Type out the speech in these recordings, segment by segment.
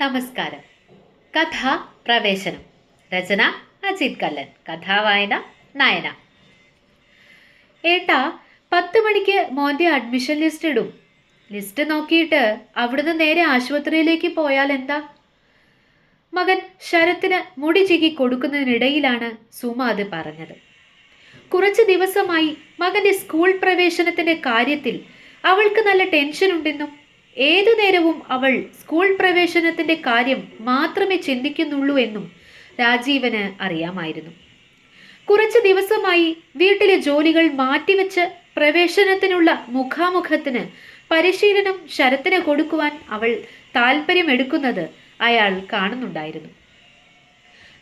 നമസ്കാരം. കഥ പ്രവേശനം. രചന അജിത് കല്ലൻ. കഥാവായന നയന. ഏട്ടാ പത്ത് മണിക്ക് മോന്റെ അഡ്മിഷൻ ലിസ്റ്റ് ഇടും. ലിസ്റ്റ് നോക്കിയിട്ട് അവിടുന്ന് നേരെ ആശുപത്രിയിലേക്ക് പോയാൽ എന്താ? മകൻ ശരത്തിന് മുടി ചികി കൊടുക്കുന്നതിനിടയിലാണ് സുമ അത് പറഞ്ഞത്. കുറച്ച് ദിവസമായി മകന്റെ സ്കൂൾ പ്രവേശനത്തിന്റെ കാര്യത്തിൽ അവൾക്ക് നല്ല ടെൻഷൻ ഉണ്ടെന്നും ഏതു നേരവും അവൾ സ്കൂൾ പ്രവേശനത്തിന്റെ കാര്യം മാത്രമേ ചിന്തിക്കുന്നുള്ളൂ എന്നും രാജീവന് അറിയാമായിരുന്നു. കുറച്ച് ദിവസമായി വീട്ടിലെ ജോലികൾ മാറ്റിവെച്ച് പ്രവേശനത്തിനുള്ള മുഖാമുഖത്തിന് പരിശീലനം ശരത്തിന് കൊടുക്കുവാൻ അവൾ താല്പര്യമെടുക്കുന്നത് അയാൾ കാണുന്നുണ്ടായിരുന്നു.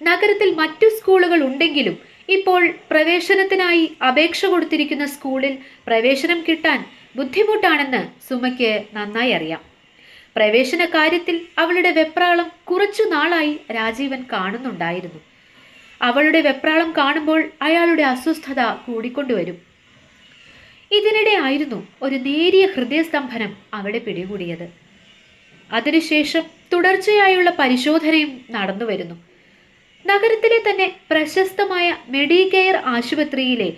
നഗരത്തിൽ മറ്റു സ്കൂളുകൾ ഉണ്ടെങ്കിലും ഇപ്പോൾ പ്രവേശനത്തിനായി അപേക്ഷ കൊടുത്തിരിക്കുന്ന സ്കൂളിൽ പ്രവേശനം കിട്ടാൻ ബുദ്ധിമുട്ടാണെന്ന് സുമയ്ക്ക് നന്നായി അറിയാം. പ്രവേശന കാര്യത്തിൽ അവളുടെ വെപ്രാളം കുറച്ചു നാളായി രാജീവൻ കാണുന്നുണ്ടായിരുന്നു. അവളുടെ വെപ്രാളം കാണുമ്പോൾ അയാളുടെ അസ്വസ്ഥത കൂടിക്കൊണ്ടുവരും. ഇതിനിടെ ആയിരുന്നു ഒരു നേരിയ ഹൃദയസ്തംഭനം അവിടെ പിടികൂടിയത്. അതിനുശേഷം തുടർച്ചയായുള്ള പരിശോധനയും നടന്നു വരുന്നു നഗരത്തിലെ തന്നെ പ്രശസ്തമായ മെഡികെയർ ആശുപത്രിയിലെ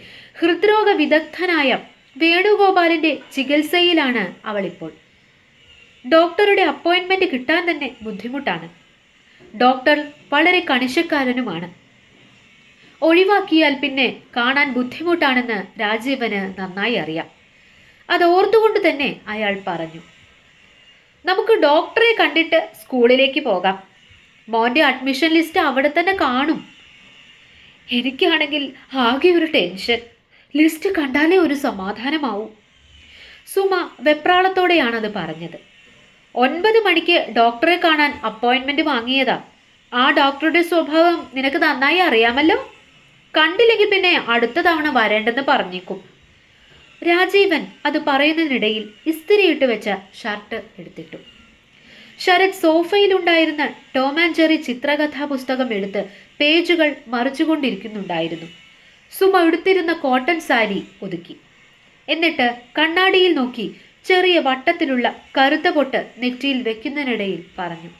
ഹൃദ്രോഗ വിദഗ്ധനായ വേണുഗോപാലിന്റെ ചികിത്സയിലാണ് അവളിപ്പോൾ. ഡോക്ടറുടെ അപ്പോയിൻമെന്റ് കിട്ടാൻ തന്നെ ബുദ്ധിമുട്ടാണ്. ഡോക്ടർ വളരെ കണിശക്കാരനുമാണ്. ഒഴിവാക്കിയാൽ പിന്നെ കാണാൻ ബുദ്ധിമുട്ടാണെന്ന് രാജീവന് നന്നായി അറിയാം. അത് ഓർത്തുകൊണ്ട് തന്നെ അയാൾ പറഞ്ഞു നമുക്ക് ഡോക്ടറെ കണ്ടിട്ട് സ്കൂളിലേക്ക് പോകാം. മോന്റെ അഡ്മിഷൻ ലിസ്റ്റ് അവിടെ തന്നെ കാണും. എനിക്കാണെങ്കിൽ ആകെ ഒരു ടെൻഷൻ. ലിസ്റ്റ് കണ്ടാലേ ഒരു സമാധാനമാവും. സുമ വെപ്രാളത്തോടെയാണത് പറഞ്ഞത്. ഒൻപത് മണിക്ക് ഡോക്ടറെ കാണാൻ അപ്പോയിൻമെന്റ് വാങ്ങിയതാ. ആ ഡോക്ടറുടെ സ്വഭാവം നിനക്ക് നന്നായി അറിയാമല്ലോ? കണ്ടില്ലെങ്കിൽ പിന്നെ അടുത്ത തവണ വരേണ്ടെന്ന് പറഞ്ഞേക്കും. രാജീവൻ അത് പറയുന്നതിനിടയിൽ ഇസ്തിരിയിട്ട് വെച്ച ഷർട്ട് എടുത്തിട്ടു. ശരത് സോഫയിലുണ്ടായിരുന്ന ടോം ആൻഡ് ജെറി ചിത്രകഥാ പുസ്തകം എടുത്ത് പേജുകൾ മറിച്ചുകൊണ്ടിരിക്കുന്നുണ്ടായിരുന്നു. സുമ എടുത്തിരുന്ന കോട്ടൺ സാരി ഒതുക്കി. എന്നിട്ട് കണ്ണാടിയിൽ നോക്കി ചെറിയ വട്ടത്തിലുള്ള കറുത്ത പൊട്ട് നെറ്റിയിൽ വെക്കുന്നതിനിടയിൽ പറഞ്ഞു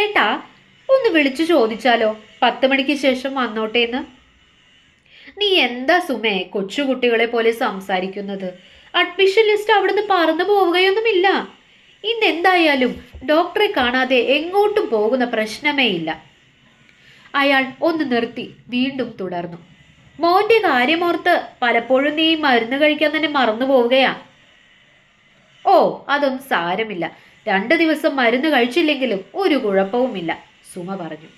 ഏട്ടാ ഒന്ന് വിളിച്ചു ചോദിച്ചാലോ? പത്ത് മണിക്ക് ശേഷം വന്നോട്ടേന്ന് നീ എന്താ സുമേ കൊച്ചുകുട്ടികളെ പോലെ സംസാരിക്കുന്നത്? അഡ്മിഷൻ ലിസ്റ്റ് അവിടുന്ന് പറന്നു പോവുകയൊന്നുമില്ല. ഇന്ന് എന്തായാലും ഡോക്ടറെ കാണാതെ എങ്ങോട്ടും പോകുന്ന പ്രശ്നമേ ഇല്ല അയാൾ ഒന്ന് നിർത്തി വീണ്ടും തുടർന്നു. മോന്റെ കാര്യമോർത്ത് പലപ്പോഴും നീ മരുന്ന് കഴിക്കാൻ തന്നെ മറന്നു പോവുകയാ. ഓ അതൊന്നും സാരമില്ല. രണ്ട് ദിവസം മരുന്ന് കഴിച്ചില്ലെങ്കിലും ഒരു കുഴപ്പവുമില്ല സുമ പറഞ്ഞു.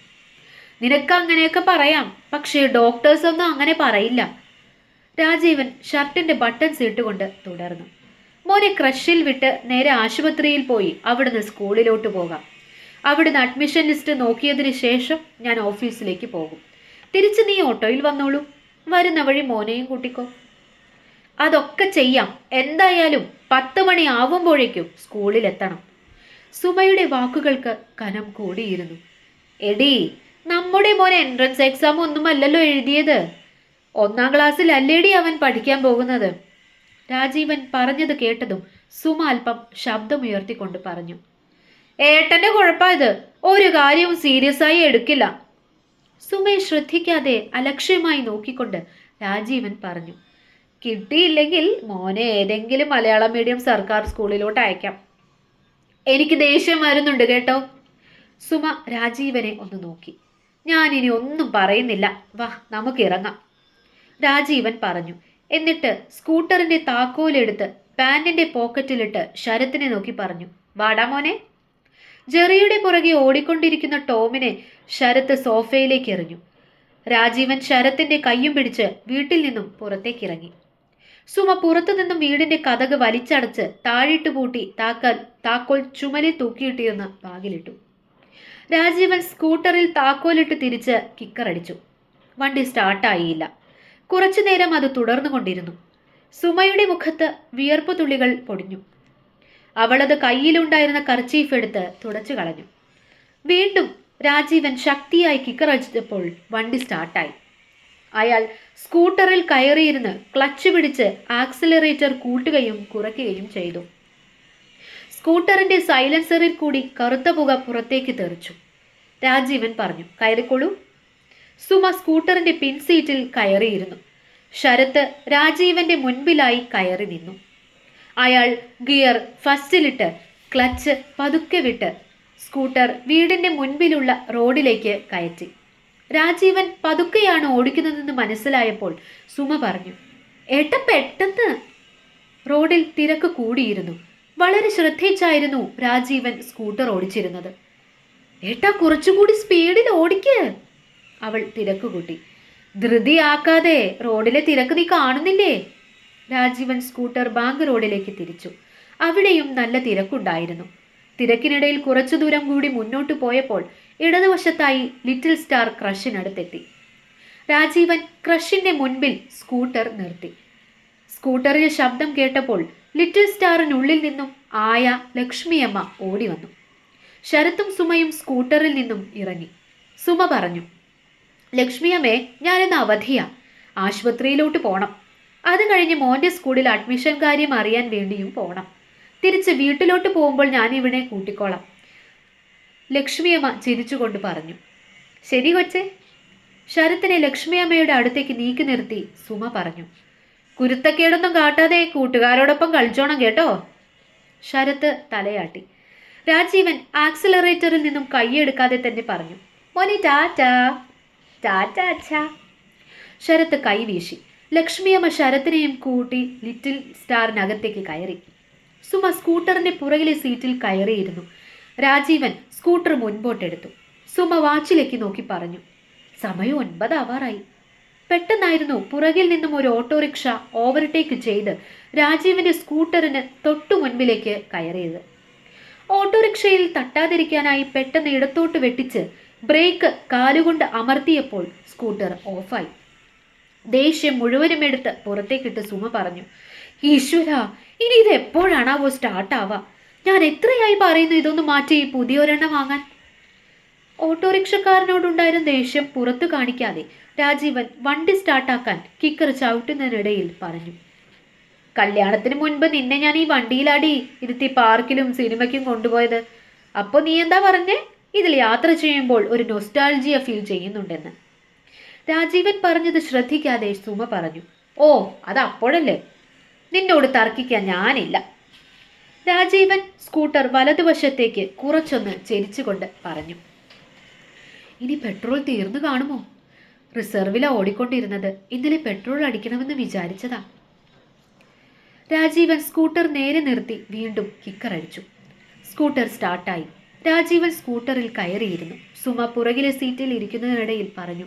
നിനക്ക് അങ്ങനെയൊക്കെ പറയാം പക്ഷേ ഡോക്ടേഴ്സ് ഒന്നും അങ്ങനെ പറയില്ല. രാജീവൻ ഷർട്ടിന്റെ ബട്ടൺസ് ഇട്ടുകൊണ്ട് തുടർന്നു. മോനെ ക്രഷിൽ വിട്ട് നേരെ ആശുപത്രിയിൽ പോയി അവിടുന്ന് സ്കൂളിലോട്ട് പോകാം. അവിടുന്ന് അഡ്മിഷൻ ലിസ്റ്റ് നോക്കിയതിന് ശേഷം ഞാൻ ഓഫീസിലേക്ക് പോകും. തിരിച്ച് നീ ഓട്ടോയിൽ വന്നോളൂ. വരുന്ന വഴി മോനെയും കൂട്ടിക്കോ. അതൊക്കെ ചെയ്യാം. എന്തായാലും പത്ത് മണി ആവുമ്പോഴേക്കും സ്കൂളിലെത്തണം സുമയുടെ വാക്കുകൾക്ക് കനം കൂടിയിരുന്നു. എടി നമ്മുടെ മോൻ എൻട്രൻസ് എക്സാം ഒന്നുമല്ലല്ലോ എഴുതിയത്. ഒന്നാം ക്ലാസ്സിൽ അല്ലേടി അവൻ പഠിക്കാൻ പോകുന്നത്? രാജീവൻ പറഞ്ഞത് കേട്ടതും സുമ അല്പം ശബ്ദമുയർത്തിക്കൊണ്ട് പറഞ്ഞു. ഏട്ടന്റെ കുഴപ്പമായത് ഒരു കാര്യവും സീരിയസ് ആയി എടുക്കില്ല. സുമയെ ശ്രദ്ധിക്കാതെ അലക്ഷ്യമായി നോക്കിക്കൊണ്ട് രാജീവൻ പറഞ്ഞു കിട്ടിയില്ലെങ്കിൽ മോനെ ഏതെങ്കിലും മലയാളം മീഡിയം സർക്കാർ സ്കൂളിലോട്ട് അയക്കാം. എനിക്ക് ദേഷ്യം വരുന്നുണ്ട് കേട്ടോ. സുമ രാജീവനെ ഒന്ന് നോക്കി. ഞാൻ ഇനി ഒന്നും പറയുന്നില്ല. വാ നമുക്ക് ഇറങ്ങാം. രാജീവൻ പറഞ്ഞു. എന്നിട്ട് സ്കൂട്ടറിന്റെ താക്കോലെടുത്ത് പാൻറിന്റെ പോക്കറ്റിലിട്ട് ശരത്തിനെ നോക്കി പറഞ്ഞു വാടാ മോനെ. ജെറിയുടെ പുറകെ ഓടിക്കൊണ്ടിരിക്കുന്ന ടോമിനെ ശരത്ത് സോഫയിലേക്ക് എറിഞ്ഞു. രാജീവൻ ശരത്തിന്റെ കയ്യും പിടിച്ച് വീട്ടിൽ നിന്നും പുറത്തേക്കിറങ്ങി. സുമ പുറത്തു നിന്നും വീടിന്റെ കഥക് വലിച്ചടച്ച് താഴിട്ട് പൂട്ടി താക്കൽ താക്കോൽ ചുമലിൽ തൂക്കിയിട്ടിരുന്ന് ബാഗിലിട്ടു. രാജീവൻ സ്കൂട്ടറിൽ താക്കോലിട്ട് തിരിച്ച് കിക്കറടിച്ചു വണ്ടി സ്റ്റാർട്ടായില്ല. കുറച്ചു നേരം അത് തുടർന്നുകൊണ്ടിരുന്നു. സുമയുടെ മുഖത്ത് വിയർപ്പ് തുള്ളികൾ പൊടിഞ്ഞു. അവളത് കയ്യിലുണ്ടായിരുന്ന കർച്ചീഫ് എടുത്ത് തുടച്ചു കളഞ്ഞു. വീണ്ടും രാജീവൻ ശക്തിയായി കിക്കറടിച്ചപ്പോൾ വണ്ടി സ്റ്റാർട്ടായി അയാൾ സ്കൂട്ടറിൽ കയറിയിരുന്ന് ക്ലച്ച് പിടിച്ച് ആക്സിലറേറ്റർ കൂട്ടുകയും കുറയ്ക്കുകയും ചെയ്തു. സ്കൂട്ടറിന്റെ സൈലൻസറിൽ കൂടി കറുത്ത പുക പുറത്തേക്ക് തെറിച്ചു. രാജീവൻ പറഞ്ഞു കയറിക്കോളൂ. സുമ സ്കൂട്ടറിന്റെ പിൻസീറ്റിൽ കയറിയിരുന്നു. ശരത്ത് രാജീവന്റെ മുൻപിലായി കയറി നിന്നു. അയാൾ ഗിയർ ഫസ്റ്റിലിട്ട് ക്ലച്ച് പതുക്കെ വിട്ട് സ്കൂട്ടർ വീടിന്റെ മുൻപിലുള്ള റോഡിലേക്ക് കയറ്റി. രാജീവൻ പതുക്കെയാണ് ഓടിക്കുന്നതെന്ന് മനസ്സിലായപ്പോൾ സുമ പറഞ്ഞു ഏട്ട പെട്ടെന്ന്. റോഡിൽ തിരക്ക് കൂടിയിരുന്നു. വളരെ ശ്രദ്ധിച്ചായിരുന്നു രാജീവൻ സ്കൂട്ടർ ഓടിച്ചിരുന്നത്. ഏട്ടാ കുറച്ചുകൂടി സ്പീഡിൽ ഓടിക്ക്. അവൾ തിരക്ക് കൂട്ടി ധൃതിയാക്കാതെ റോഡിലെ തിരക്ക് നീ കാണുന്നില്ലേ? രാജീവൻ സ്കൂട്ടർ ബാങ്ക് റോഡിലേക്ക് തിരിച്ചു. അവിടെയും നല്ല തിരക്കുണ്ടായിരുന്നു. തിരക്കിനിടയിൽ കുറച്ചു ദൂരം കൂടി മുന്നോട്ട് പോയപ്പോൾ ഇടതുവശത്തായി ലിറ്റിൽ സ്റ്റാർ ക്രഷിനടുത്തെത്തി. രാജീവൻ ക്രഷിന്റെ മുൻപിൽ സ്കൂട്ടർ നിർത്തി. സ്കൂട്ടറിന്റെ ശബ്ദം കേട്ടപ്പോൾ ലിറ്റിൽ സ്റ്റാറിനുള്ളിൽ നിന്നും ആയ ലക്ഷ്മിയമ്മ ഓടി വന്നു ശരത്തും സുമയും സ്കൂട്ടറിൽ നിന്നും ഇറങ്ങി. സുമ പറഞ്ഞു ലക്ഷ്മിയമ്മേ ഞാനിന്ന് അവധിയാ. ആശുപത്രിയിലോട്ട് പോണം. അത് കഴിഞ്ഞ് മോന്റെ സ്കൂളിൽ അഡ്മിഷൻ കാര്യം അറിയാൻ വേണ്ടിയും പോകണം തിരിച്ച് വീട്ടിലോട്ട് പോകുമ്പോൾ ഞാൻ ഇവിടെ കൂട്ടിക്കോളാം. ലക്ഷ്മിയമ്മ ചിരിച്ചുകൊണ്ട് പറഞ്ഞു. ശരി കൊച്ചേ. ശരത്തിനെ ലക്ഷ്മിയമ്മയുടെ അടുത്തേക്ക് നീക്കി നിർത്തി സുമ പറഞ്ഞു. കുരുത്തക്കേടൊന്നും കാട്ടാതെ കൂട്ടുകാരോടൊപ്പം കളിച്ചോണം കേട്ടോ. ശരത്ത് തലയാട്ടി. രാജീവൻ ആക്സിലറേറ്ററിൽ നിന്നും കൈയെടുക്കാതെ തന്നെ പറഞ്ഞു. മോനി ടാറ്റാ. ടാറ്റാ അച്ഛാ. ശരത്ത് കൈവീശി ലക്ഷ്മിയമ്മ ശരത്തിനെയും കൂട്ടി ലിറ്റിൽ സ്റ്റാറിനകത്തേക്ക് കയറി. സുമ സ്കൂട്ടറിന്റെ പുറകിലെ സീറ്റിൽ കയറിയിരുന്നു. രാജീവൻ സ്കൂട്ടർ മുൻപോട്ടെടുത്തു. സുമ വാച്ചിലേക്ക് നോക്കി പറഞ്ഞു സമയം ഒൻപതാവാറായി. പെട്ടെന്നായിരുന്നു പുറകിൽ നിന്നും ഒരു ഓട്ടോറിക്ഷ ഓവർടേക്ക് ചെയ്ത് രാജീവിന്റെ സ്കൂട്ടറിന് തൊട്ടു മുൻപിലേക്ക് കയറിയത്. ഓട്ടോറിക്ഷയിൽ തട്ടാതിരിക്കാനായി പെട്ടെന്ന് ഇടത്തോട്ട് വെട്ടിച്ച് ബ്രേക്ക് കാലുകൊണ്ട് അമർത്തിയപ്പോൾ സ്കൂട്ടർ ഓഫായി. ദേഷ്യം മുഴുവനും എടുത്ത് പുറത്തേക്കിട്ട് സുമ പറഞ്ഞു ഈശ്വര ഇനി ഇത് എപ്പോഴാണാവോ സ്റ്റാർട്ടാവുക ഞാൻ എത്രയായി പറയുന്നു ഇതൊന്ന് മാറ്റി പുതിയൊരെണ്ണം വാങ്ങാൻ? ഓട്ടോറിക്ഷക്കാരനോടുണ്ടായിരുന്ന ദേഷ്യം പുറത്തു കാണിക്കാതെ രാജീവൻ വണ്ടി സ്റ്റാർട്ടാക്കാൻ കിക്കർ ചവിട്ടുന്നതിനിടയിൽ പറഞ്ഞു കല്യാണത്തിന് മുൻപ് നിന്നെ ഞാൻ ഈ വണ്ടിയിലാടി ഇരുത്തി പാർക്കിലും സിനിമയ്ക്കും കൊണ്ടുപോയത്. അപ്പോൾ നീ എന്താ പറഞ്ഞേ? ഇതിൽ യാത്ര ചെയ്യുമ്പോൾ ഒരു നൊസ്റ്റാൾജിയ ഫീൽ ചെയ്യുന്നുണ്ടെന്ന്. രാജീവൻ പറഞ്ഞത് ശ്രദ്ധിക്കാതെ സുമ പറഞ്ഞു ഓ അത് അപ്പോഴല്ലേ നിന്നോട് തർക്കിക്കാൻ ഞാനില്ല. രാജീവൻ സ്കൂട്ടർ വലതുവശത്തേക്ക് കുറച്ചൊന്ന് ചെരിച്ചുകൊണ്ട് പറഞ്ഞു ഇനി പെട്രോൾ തീർന്നു കാണുമോ? റിസർവിലാ ഓടിക്കൊണ്ടിരുന്നത്. ഇന്നലെ പെട്രോൾ അടിക്കണമെന്ന് വിചാരിച്ചതാ. രാജീവൻ സ്കൂട്ടർ നേരെ നിർത്തി വീണ്ടും കിക്കർ അടിച്ചു. സ്കൂട്ടർ സ്റ്റാർട്ടായി. രാജീവൻ സ്കൂട്ടറിൽ കയറിയിരുന്നു. സുമ പുറകിലെ സീറ്റിൽ ഇരിക്കുന്നതിനിടയിൽ പറഞ്ഞു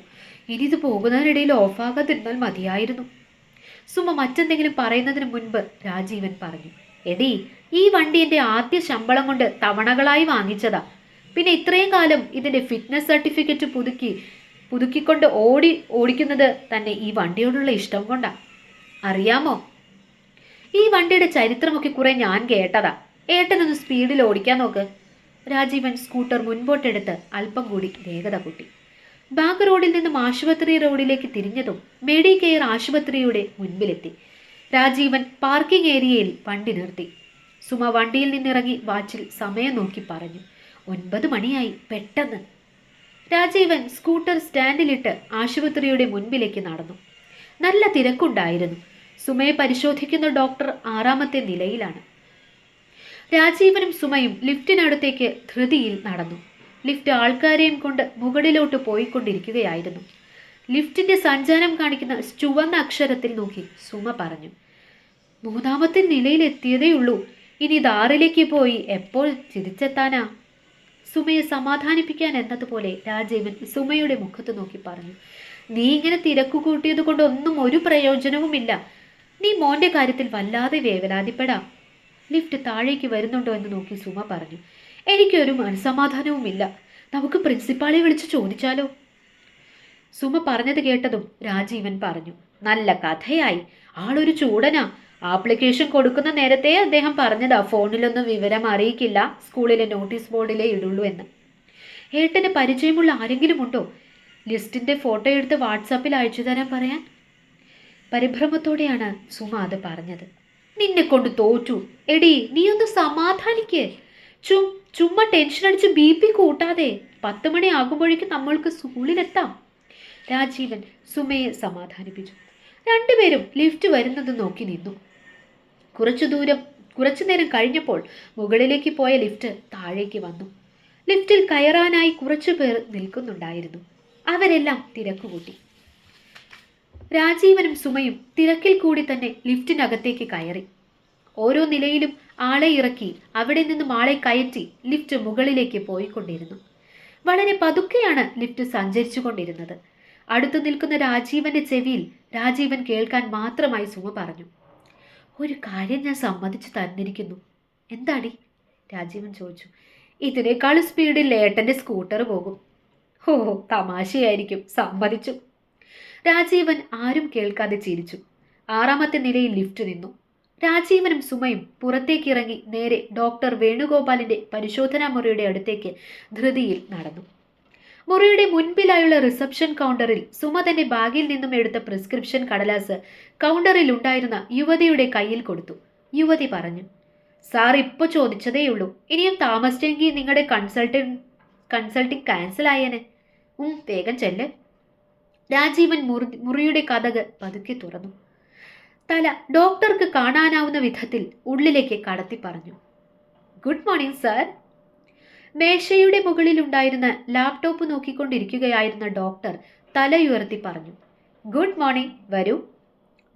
ഇനി ഇത് പോകുന്നതിനിടയിൽ ഓഫാകാതിരുന്നാൽ മതിയായിരുന്നു. സുമ മറ്റെന്തെങ്കിലും പറയുന്നതിന് മുൻപ് രാജീവൻ പറഞ്ഞു എടി ഈ വണ്ടി എന്റെ ആദ്യ ശമ്പളം കൊണ്ട് തവണകളായി വാങ്ങിച്ചതാ. പിന്നെ ഇത്രയും കാലം ഇതിന്റെ ഫിറ്റ്നസ് സർട്ടിഫിക്കറ്റ് പുതുക്കി പുതുക്കിക്കൊണ്ട് ഓടി ഓടിക്കുന്നത് തന്നെ ഈ വണ്ടിയോടുള്ള ഇഷ്ടം കൊണ്ടാ. അറിയാമോ? ഈ വണ്ടിയുടെ ചരിത്രമൊക്കെ കുറെ ഞാൻ കേട്ടതാ. ഏട്ടനൊന്ന് സ്പീഡിൽ ഓടിക്കാൻ നോക്ക്. രാജീവൻ സ്കൂട്ടർ മുൻപോട്ടെടുത്ത് അല്പം കൂടി വേഗത കൂട്ടി. ബാങ്ക് റോഡിൽ നിന്നും ആശുപത്രി റോഡിലേക്ക് തിരിഞ്ഞതും മെഡി കെയർ ആശുപത്രിയുടെ മുൻപിലെത്തി. രാജീവൻ പാർക്കിംഗ് ഏരിയയിൽ വണ്ടി നിർത്തി. സുമ വണ്ടിയിൽ നിന്നിറങ്ങി വാച്ചിൽ സമയം നോക്കി പറഞ്ഞു ഒൻപത് മണിയായി പെട്ടെന്ന്. രാജീവൻ സ്കൂട്ടർ സ്റ്റാൻഡിലിട്ട് ആശുപത്രിയുടെ മുൻപിലേക്ക് നടന്നു. നല്ല തിരക്കുണ്ടായിരുന്നു. സുമയെ പരിശോധിക്കുന്ന ഡോക്ടർ ആറാമത്തെ നിലയിലാണ്. രാജീവനും സുമയും ലിഫ്റ്റിനടുത്തേക്ക് ധൃതിയിൽ നടന്നു. ലിഫ്റ്റ് ആൾക്കാരെയും കൊണ്ട് മുകളിലോട്ട് പോയിക്കൊണ്ടിരിക്കുകയായിരുന്നു. ലിഫ്റ്റിന്റെ സഞ്ചാരം കാണിക്കുന്ന ചുവന്ന അക്ഷരത്തിൽ നോക്കി സുമ പറഞ്ഞു മൂന്നാമത്തെ നിലയിൽ എത്തിയതേ ഉള്ളൂ. ഇനി ദാറിലേക്ക് പോയി എപ്പോൾ തിരിച്ചെത്താനാ? സുമയെ സമാധാനിപ്പിക്കാൻ എന്നതുപോലെ രാജീവൻ സുമയുടെ മുഖത്ത് നോക്കി പറഞ്ഞു നീ ഇങ്ങനെ തിരക്കു കൂട്ടിയത് കൊണ്ട് ഒന്നും ഒരു പ്രയോജനവുമില്ല നീ മോന്റെ കാര്യത്തിൽ വല്ലാതെ വേവലാതിപ്പെടാം. ലിഫ്റ്റ് താഴേക്ക് വരുന്നുണ്ടോ എന്ന് നോക്കി സുമ പറഞ്ഞു എനിക്കൊരു മനസമാധാനവുമില്ല നമുക്ക് പ്രിൻസിപ്പാളെ വിളിച്ച് ചോദിച്ചാലോ? സുമ പറഞ്ഞത് കേട്ടതും രാജീവൻ പറഞ്ഞു നല്ല കഥയായി. ആളൊരു ചൂടനാ. ആപ്ലിക്കേഷൻ കൊടുക്കുന്ന നേരത്തെ അദ്ദേഹം പറഞ്ഞതാ ഫോണിലൊന്നും വിവരം അറിയിക്കില്ല. സ്കൂളിലെ നോട്ടീസ് ബോർഡിലേ ഇടുള്ളൂ എന്ന്. ഏട്ടന് പരിചയമുള്ള ആരെങ്കിലും ഉണ്ടോ? ലിസ്റ്റിന്റെ ഫോട്ടോ എടുത്ത് വാട്സാപ്പിൽ അയച്ചു തരാൻ പറയാൻ? പരിഭ്രമത്തോടെയാണ് സുമ അത് പറഞ്ഞത്. നിന്നെ കൊണ്ട് തോറ്റു. എടി നീ ഒന്ന് സമാധാനിക്ക്. ചും ചുമ്മാ ടെൻഷൻ അടിച്ച് ബി പി കൂട്ടാതെ പത്ത് മണി ആകുമ്പോഴേക്കും നമ്മൾക്ക് സ്കൂളിലെത്താം രാജീവൻ സുമയെ സമാധാനിപ്പിച്ചു. രണ്ടുപേരും ലിഫ്റ്റ് വരുന്നത് നോക്കി നിന്നു. കുറച്ചു ദൂരം കുറച്ചു നേരം കഴിഞ്ഞപ്പോൾ മുകളിലേക്ക് പോയ ലിഫ്റ്റ് താഴേക്ക് വന്നു. ലിഫ്റ്റിൽ കയറാനായി കുറച്ചു പേർ നിൽക്കുന്നുണ്ടായിരുന്നു. അവരെല്ലാം തിരക്കുകൂട്ടി രാജീവനും സുമയും തിരക്കിൽ കൂടി തന്നെ ലിഫ്റ്റിനകത്തേക്ക് കയറി. ഓരോ നിലയിലും ആളെ ഇറക്കി അവിടെ നിന്നും ആളെ കയറ്റി ലിഫ്റ്റ് മുകളിലേക്ക് പോയിക്കൊണ്ടിരുന്നു. വളരെ പതുക്കെയാണ് ലിഫ്റ്റ് സഞ്ചരിച്ചു കൊണ്ടിരുന്നത് അടുത്തു നിൽക്കുന്ന രാജീവന്റെ ചെവിയിൽ രാജീവൻ കേൾക്കാൻ മാത്രമായി സുമ പറഞ്ഞു ഒരു കാര്യം ഞാൻ സമ്മതിച്ചു തന്നിരിക്കുന്നു. എന്താടി? രാജീവൻ ചോദിച്ചു ഇതിനേക്കാൾ സ്പീഡിൽ ലേട്ടന്റെ സ്കൂട്ടർ പോകും. ഓ തമാശയായിരിക്കും. സമ്മതിച്ചു. രാജീവൻ ആരും കേൾക്കാതെ ചിരിച്ചു. ആറാമത്തെ നിലയിൽ ലിഫ്റ്റ് നിന്നു. രാജീവനും സുമയും പുറത്തേക്കിറങ്ങി നേരെ ഡോക്ടർ വേണുഗോപാലിന്റെ പരിശോധനാ മുറിയുടെ അടുത്തേക്ക് ധൃതിയിൽ നടന്നു. മുറിയുടെ മുൻപിലായുള്ള റിസപ്ഷൻ കൗണ്ടറിൽ സുമ തന്റെ ബാഗിൽ നിന്നും എടുത്ത പ്രിസ്ക്രിപ്ഷൻ കടലാസ് കൗണ്ടറിൽ ഉണ്ടായിരുന്ന യുവതിയുടെ കയ്യിൽ കൊടുത്തു. യുവതി പറഞ്ഞു സാർ ഇപ്പോൾ ചോദിച്ചതേയുള്ളൂ. ഇനിയും താമസിച്ചെങ്കിൽ നിങ്ങളുടെ കൺസൾട്ടൻ കൺസൾട്ടിംഗ് ക്യാൻസൽ ആയേനെ. ഉം വേഗം ചെല്ല്. രാജീവൻ മുറി മുറിയുടെ കഥക് പതുക്കെ തുറന്നു. തല ഡോക്ടർക്ക് കാണാനാവുന്ന വിധത്തിൽ ഉള്ളിലേക്ക് കടത്തി പറഞ്ഞു. Good morning sir. മേശയുടെ മുകളിലുണ്ടായിരുന്ന ലാപ്ടോപ്പ് നോക്കിക്കൊണ്ടിരിക്കുകയായിരുന്ന ഡോക്ടർ തലയുയർത്തി പറഞ്ഞു. ഗുഡ് മോർണിംഗ് വരൂ.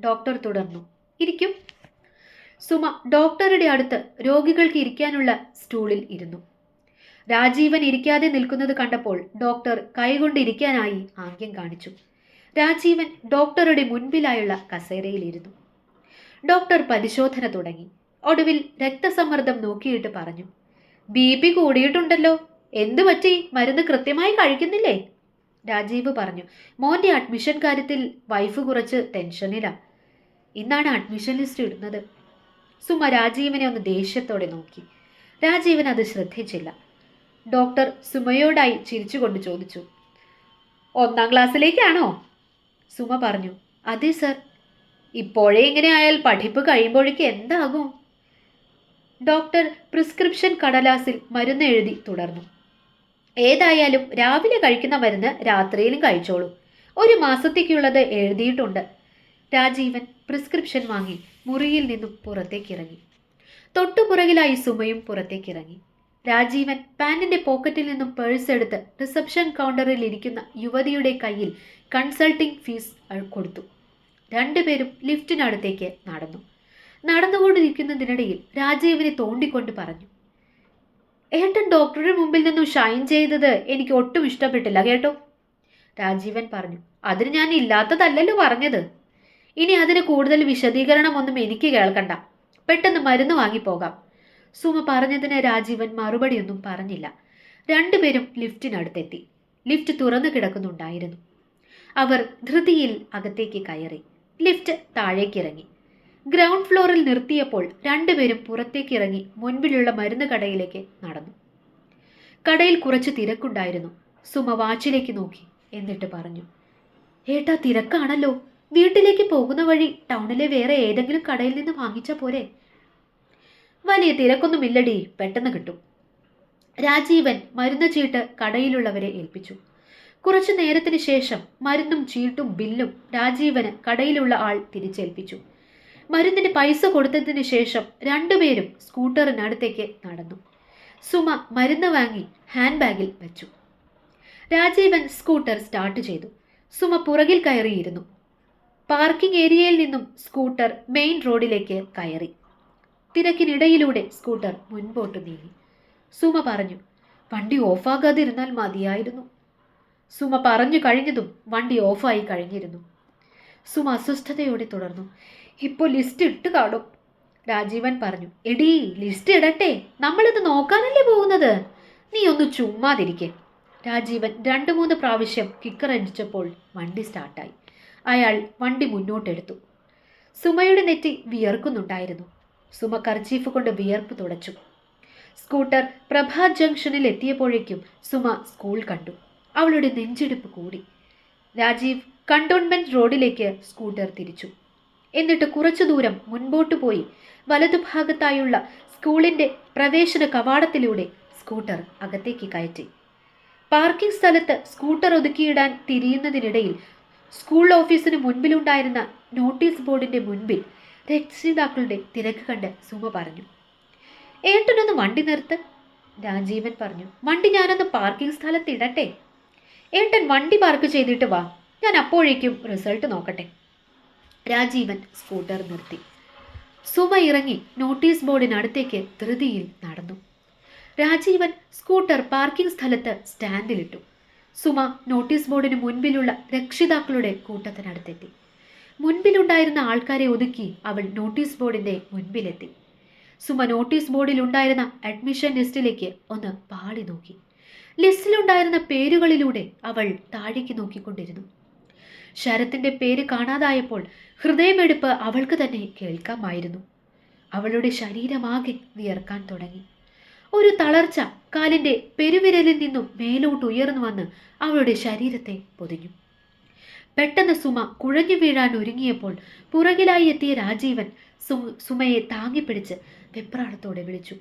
ഡോക്ടർ തുടർന്നു. ഇരിക്കും. സുമ ഡോക്ടറുടെ അടുത്ത് രോഗികൾക്ക് ഇരിക്കാനുള്ള സ്റ്റൂളിൽ ഇരുന്നു. രാജീവൻ ഇരിക്കാതെ നിൽക്കുന്നത് കണ്ടപ്പോൾ ഡോക്ടർ കൈകൊണ്ടിരിക്കാനായി ആംഗ്യം കാണിച്ചു. രാജീവൻ ഡോക്ടറുടെ മുൻപിലായുള്ള കസേരയിലിരുന്നു ഡോക്ടർ പരിശോധന തുടങ്ങി. ഒടുവിൽ രക്തസമ്മർദ്ദം നോക്കിയിട്ട് പറഞ്ഞു ബി പി കൂടിയിട്ടുണ്ടല്ലോ. എന്തു പറ്റി? മരുന്ന് കൃത്യമായി കഴിക്കുന്നില്ലേ? രാജീവ് പറഞ്ഞു മോന്റെ അഡ്മിഷൻ കാര്യത്തിൽ വൈഫ് കുറച്ച് ടെൻഷനിലാ. ഇന്നാണ് അഡ്മിഷൻ ലിസ്റ്റ് ഇടുന്നത്. സുമ രാജീവിനെ ഒന്ന് ദേഷ്യത്തോടെ നോക്കി. രാജീവൻ അത് ശ്രദ്ധിച്ചില്ല. ഡോക്ടർ സുമയോടായി ചിരിച്ചുകൊണ്ട് ചോദിച്ചു ഒന്നാം ക്ലാസ്സിലേക്കാണോ? സുമ പറഞ്ഞു അതെ സർ. ഇപ്പോഴേ ഇങ്ങനെ ആയാൽ പഠിപ്പ് കഴിയുമ്പോഴേക്ക് എന്താകും? ഡോക്ടർ പ്രിസ്ക്രിപ്ഷൻ കടലാസിൽ മരുന്ന് എഴുതി തുടർന്നു. ഏതായാലും രാവിലെ കഴിക്കുന്ന മരുന്ന് രാത്രിയിലും കഴിച്ചോളൂ. ഒരു മാസത്തേക്കുള്ളത് എഴുതിയിട്ടുണ്ട്. രാജീവൻ പ്രിസ്ക്രിപ്ഷൻ വാങ്ങി മുറിയിൽ നിന്നും പുറത്തേക്കിറങ്ങി. തൊട്ടുപുറകിലായി സുമയും പുറത്തേക്കിറങ്ങി. രാജീവൻ പാന്റിന്റെ പോക്കറ്റിൽ നിന്നും പേഴ്സ് എടുത്ത് റിസപ്ഷൻ കൗണ്ടറിൽ ഇരിക്കുന്ന യുവതിയുടെ കയ്യിൽ കൺസൾട്ടിംഗ് ഫീസ് കൊടുത്തു. രണ്ടുപേരും ലിഫ്റ്റിനടുത്തേക്ക് നടന്നു. നടന്നുകൊണ്ടിരിക്കുന്നതിനിടയിൽ രാജീവിനെ തോണ്ടിക്കൊണ്ട് പറഞ്ഞു ഏട്ടൻ ഡോക്ടറുടെ മുമ്പിൽ നിന്നും ഷൈൻ ചെയ്തത് എനിക്ക് ഒട്ടും ഇഷ്ടപ്പെട്ടില്ല കേട്ടോ. രാജീവൻ പറഞ്ഞു അതിന് ഞാൻ ഇല്ലാത്തതല്ലല്ലോ പറഞ്ഞത്. ഇനി അതിന് കൂടുതൽ വിശദീകരണമൊന്നും എനിക്ക് കേൾക്കണ്ട. പെട്ടെന്ന് മരുന്ന് വാങ്ങിപ്പോകാം. സുമ പറഞ്ഞതിന് രാജീവൻ മറുപടിയൊന്നും പറഞ്ഞില്ല. രണ്ടുപേരും ലിഫ്റ്റിനടുത്തെത്തി. ലിഫ്റ്റ് തുറന്നു കിടക്കുന്നുണ്ടായിരുന്നു. അവർ ധൃതിയിൽ അകത്തേക്ക് കയറി. ലിഫ്റ്റ് താഴേക്കിറങ്ങി. ഗ്രൗണ്ട് ഫ്ലോറിൽ നിർത്തിയപ്പോൾ രണ്ടുപേരും പുറത്തേക്കിറങ്ങി മുൻപിലുള്ള മരുന്ന് കടയിലേക്ക് നടന്നു. കടയിൽ കുറച്ച് തിരക്കുണ്ടായിരുന്നു. സുമ വാച്ചിലേക്ക് നോക്കി. എന്നിട്ട് പറഞ്ഞു ഏട്ടാ തിരക്കാണല്ലോ. വീട്ടിലേക്ക് പോകുന്ന വഴി ടൗണിലെ വേറെ ഏതെങ്കിലും കടയിൽ നിന്ന് വാങ്ങിച്ച പോരെ? വലിയ തിരക്കൊന്നുമില്ലടി. പെട്ടെന്ന് കിട്ടും. രാജീവൻ മരുന്ന് ചീട്ട് കടയിലുള്ളവരെ ഏൽപ്പിച്ചു. കുറച്ചു നേരത്തിന് ശേഷം മരുന്നും ചീട്ടും ബില്ലും രാജീവന് കടയിലുള്ള ആൾ തിരിച്ചേൽപ്പിച്ചു. മരുന്നിന് പൈസ കൊടുത്തതിന് ശേഷം രണ്ടുപേരും സ്കൂട്ടറിനടുത്തേക്ക് നടന്നു. സുമ മരുന്ന് വാങ്ങി ഹാൻഡ് ബാഗിൽ വെച്ചു. രാജീവൻ സ്കൂട്ടർ സ്റ്റാർട്ട് ചെയ്തു. സുമ പുറകിൽ കയറിയിരുന്നു. പാർക്കിംഗ് ഏരിയയിൽ നിന്നും സ്കൂട്ടർ മെയിൻ റോഡിലേക്ക് കയറി. തിരക്കിനിടയിലൂടെ സ്കൂട്ടർ മുൻപോട്ട് നീങ്ങി. സുമ പറഞ്ഞു വണ്ടി ഓഫാകാതിരുന്നാൽ മതിയായിരുന്നു. സുമ പറഞ്ഞു കഴിഞ്ഞതും വണ്ടി ഓഫായി കഴിഞ്ഞിരുന്നു. സുമ അസ്വസ്ഥതയോടെ തുടർന്നു. ഇപ്പോൾ ലിസ്റ്റ് ഇട്ട് കാണും രാജീവൻ പറഞ്ഞു. എടീ ലിസ്റ്റ് ഇടട്ടെ. നമ്മളിത് നോക്കാനല്ലേ പോകുന്നത്? നീ ഒന്ന് ചുമ്മാതിരിക്കെ. രാജീവൻ രണ്ട് മൂന്ന് പ്രാവശ്യം കിക്കർ അടിച്ചപ്പോൾ വണ്ടി സ്റ്റാർട്ടായി. അയാൾ വണ്ടി മുന്നോട്ടെടുത്തു. സുമയുടെ നെറ്റി വിയർക്കുന്നുണ്ടായിരുന്നു. സുമ കർച്ചീഫ് കൊണ്ട് വിയർപ്പ് തുടച്ചു. സ്കൂട്ടർ പ്രഭാത് ജംഗ്ഷനിൽ എത്തിയപ്പോഴേക്കും സുമ സ്കൂൾ കണ്ടു. അവളുടെ നെഞ്ചിടിപ്പ് കൂടി. രാജീവ് കണ്ടോൺമെന്റ് റോഡിലേക്ക് സ്കൂട്ടർ തിരിച്ചു. എന്നിട്ട് കുറച്ചു ദൂരം മുൻപോട്ട് പോയി വലതുഭാഗത്തായുള്ള സ്കൂളിന്റെ പ്രവേശന കവാടത്തിലൂടെ സ്കൂട്ടർ അകത്തേക്ക് കയറ്റി. പാർക്കിംഗ് സ്ഥലത്ത് സ്കൂട്ടർ ഒതുക്കിയിടാൻ തിരിയുന്നതിനിടയിൽ സ്കൂൾ ഓഫീസിന് മുൻപിലുണ്ടായിരുന്ന നോട്ടീസ് ബോർഡിന്റെ മുൻപിൽ രക്ഷിതാക്കളുടെ തിരക്ക് കണ്ട് സുമ പറഞ്ഞു ഏട്ടനൊന്ന് വണ്ടി നിർത്ത് രാജീവൻ പറഞ്ഞു. വണ്ടി ഞാനൊന്ന് പാർക്കിംഗ് സ്ഥലത്ത് ഇടട്ടെ. ഏട്ടൻ വണ്ടി പാർക്ക് ചെയ്തിട്ട് വാ. ഞാൻ അപ്പോഴേക്കും റിസൾട്ട് നോക്കട്ടെ. രാജീവൻ സ്കൂട്ടർ നിർത്തി. സുമ ഇറങ്ങി നോട്ടീസ് ബോർഡിനടുത്തേക്ക് ധൃതിയിൽ നടന്നു. രാജീവൻ സ്കൂട്ടർ പാർക്കിംഗ് സ്ഥലത്ത് സ്റ്റാൻഡിലിട്ടു. സുമ നോട്ടീസ് ബോർഡിന് മുൻപിലുള്ള രക്ഷിതാക്കളുടെ കൂട്ടത്തിനടുത്തെത്തി. മുൻപിലുണ്ടായിരുന്ന ആൾക്കാരെ ഒതുക്കി അവൾ നോട്ടീസ് ബോർഡിന്റെ മുൻപിലെത്തി. സുമ നോട്ടീസ് ബോർഡിൽ ഉണ്ടായിരുന്ന അഡ്മിഷൻ ലിസ്റ്റിലേക്ക് ഒന്ന് പാളി നോക്കി. ലിസ്റ്റിലുണ്ടായിരുന്ന പേരുകളിലൂടെ അവൾ താഴേക്ക് നോക്കിക്കൊണ്ടിരുന്നു. ശരത്തിന്റെ പേര് കാണാതായപ്പോൾ ഹൃദയമെടുപ്പ് അവൾക്ക് തന്നെ കേൾക്കാമായിരുന്നു. അവളുടെ ശരീരമാകെ വിയർക്കാൻ തുടങ്ങി. ഒരു തളർച്ച കാലിന്റെ പെരുവിരലിൽ നിന്നും മേലോട്ട് ഉയർന്നു വന്ന് അവളുടെ ശരീരത്തെ പൊതിഞ്ഞു. പെട്ടെന്ന് സുമ കുഴഞ്ഞു വീഴാൻ ഒരുങ്ങിയപ്പോൾ പുറകിലായി എത്തിയ രാജീവൻ സുമയെ താങ്ങിപ്പിടിച്ച് വെപ്രാളത്തോടെ വിളിച്ചു.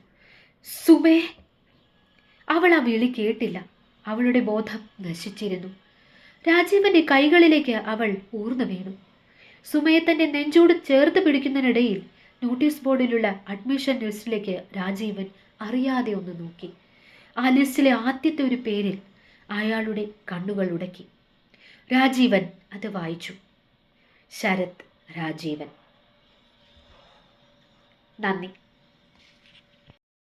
സുമേ അവൾ ആ വിളി കേട്ടില്ല. അവളുടെ ബോധം നശിച്ചിരുന്നു. രാജീവന്റെ കൈകളിലേക്ക് അവൾ ഊർന്നു വീണു. സുമയെ തന്റെ നെഞ്ചോട് ചേർത്ത് പിടിക്കുന്നതിനിടയിൽ നോട്ടീസ് ബോർഡിലുള്ള അഡ്മിഷൻ ലിസ്റ്റിലേക്ക് രാജീവൻ അറിയാതെ ഒന്ന് നോക്കി. ആ ലിസ്റ്റിലെ ആദ്യത്തെ ഒരു പേരിൽ അയാളുടെ കണ്ണുകൾ ഉടക്കി. രാജീവൻ അത് വായിച്ചു. ശരത് രാജീവൻ. നന്ദി.